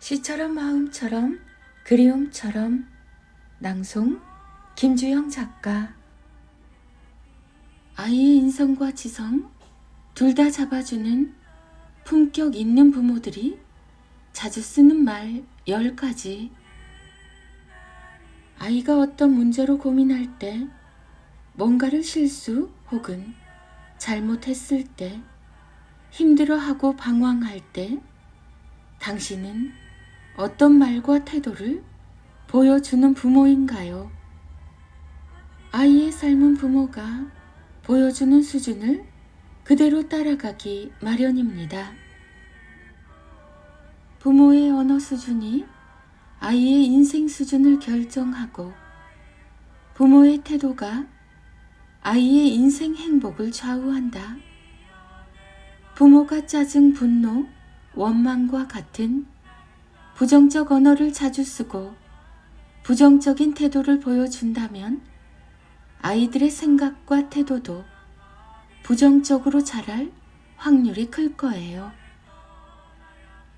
시처럼 마음처럼 그리움처럼 낭송 김주영 작가. 아이의 인성과 지성 둘 다 잡아주는 품격 있는 부모들이 자주 쓰는 말 10가지. 아이가 어떤 문제로 고민할 때 뭔가를 실수 혹은 잘못했을 때 힘들어하고 방황할 때 당신은 어떤 말과 태도를 보여주는 부모인가요? 아이의 삶은 부모가 보여주는 수준을 그대로 따라가기 마련입니다. 부모의 언어 수준이 아이의 인생 수준을 결정하고 부모의 태도가 아이의 인생 행복을 좌우한다. 부모가 짜증, 분노, 원망과 같은 부정적 언어를 자주 쓰고 부정적인 태도를 보여준다면 아이들의 생각과 태도도 부정적으로 자랄 확률이 클 거예요.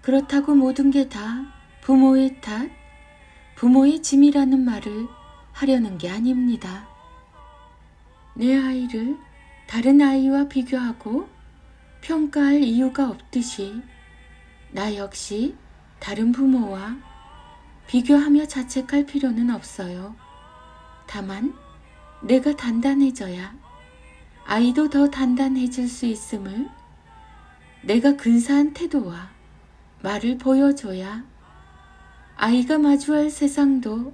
그렇다고 모든 게 다 부모의 탓, 부모의 짐이라는 말을 하려는 게 아닙니다. 내 아이를 다른 아이와 비교하고 평가할 이유가 없듯이 나 역시 다른 부모와 비교하며 자책할 필요는 없어요. 다만 내가 단단해져야 아이도 더 단단해질 수 있음을 내가 근사한 태도와 말을 보여줘야 아이가 마주할 세상도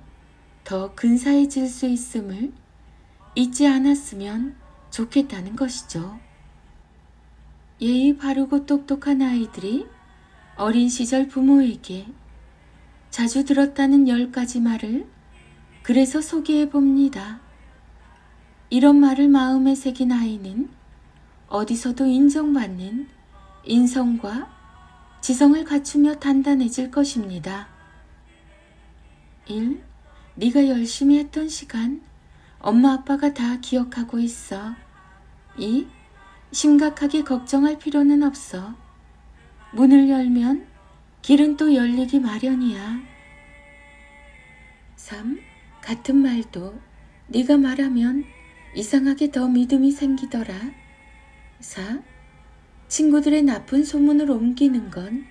더 근사해질 수 있음을 잊지 않았으면 좋겠다는 것이죠. 예의 바르고 똑똑한 아이들이 어린 시절 부모에게 자주 들었다는 열 가지 말을 그래서 소개해 봅니다. 이런 말을 마음에 새긴 아이는 어디서도 인정받는 인성과 지성을 갖추며 단단해질 것입니다. 1. 네가 열심히 했던 시간 엄마 아빠가 다 기억하고 있어. 2. 심각하게 걱정할 필요는 없어. 문을 열면 길은 또 열리기 마련이야. 3. 같은 말도 네가 말하면 이상하게 더 믿음이 생기더라. 4. 친구들의 나쁜 소문을 옮기는 건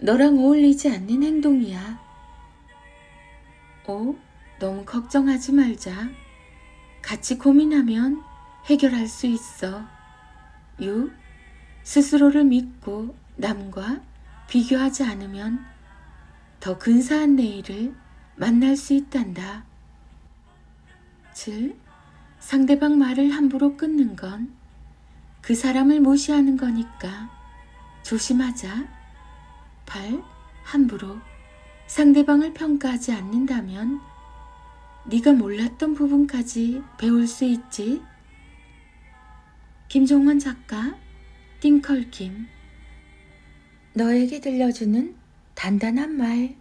너랑 어울리지 않는 행동이야. 5. 너무 걱정하지 말자. 같이 고민하면 해결할 수 있어. 6. 스스로를 믿고 남과 비교하지 않으면 더 근사한 내일을 만날 수 있단다. 7. 상대방 말을 함부로 끊는 건 그 사람을 무시하는 거니까 조심하자. 8. 함부로 상대방을 평가하지 않는다면 네가 몰랐던 부분까지 배울 수 있지. 김종원 작가, 띵컬킴. 너에게 들려주는 단단한 말.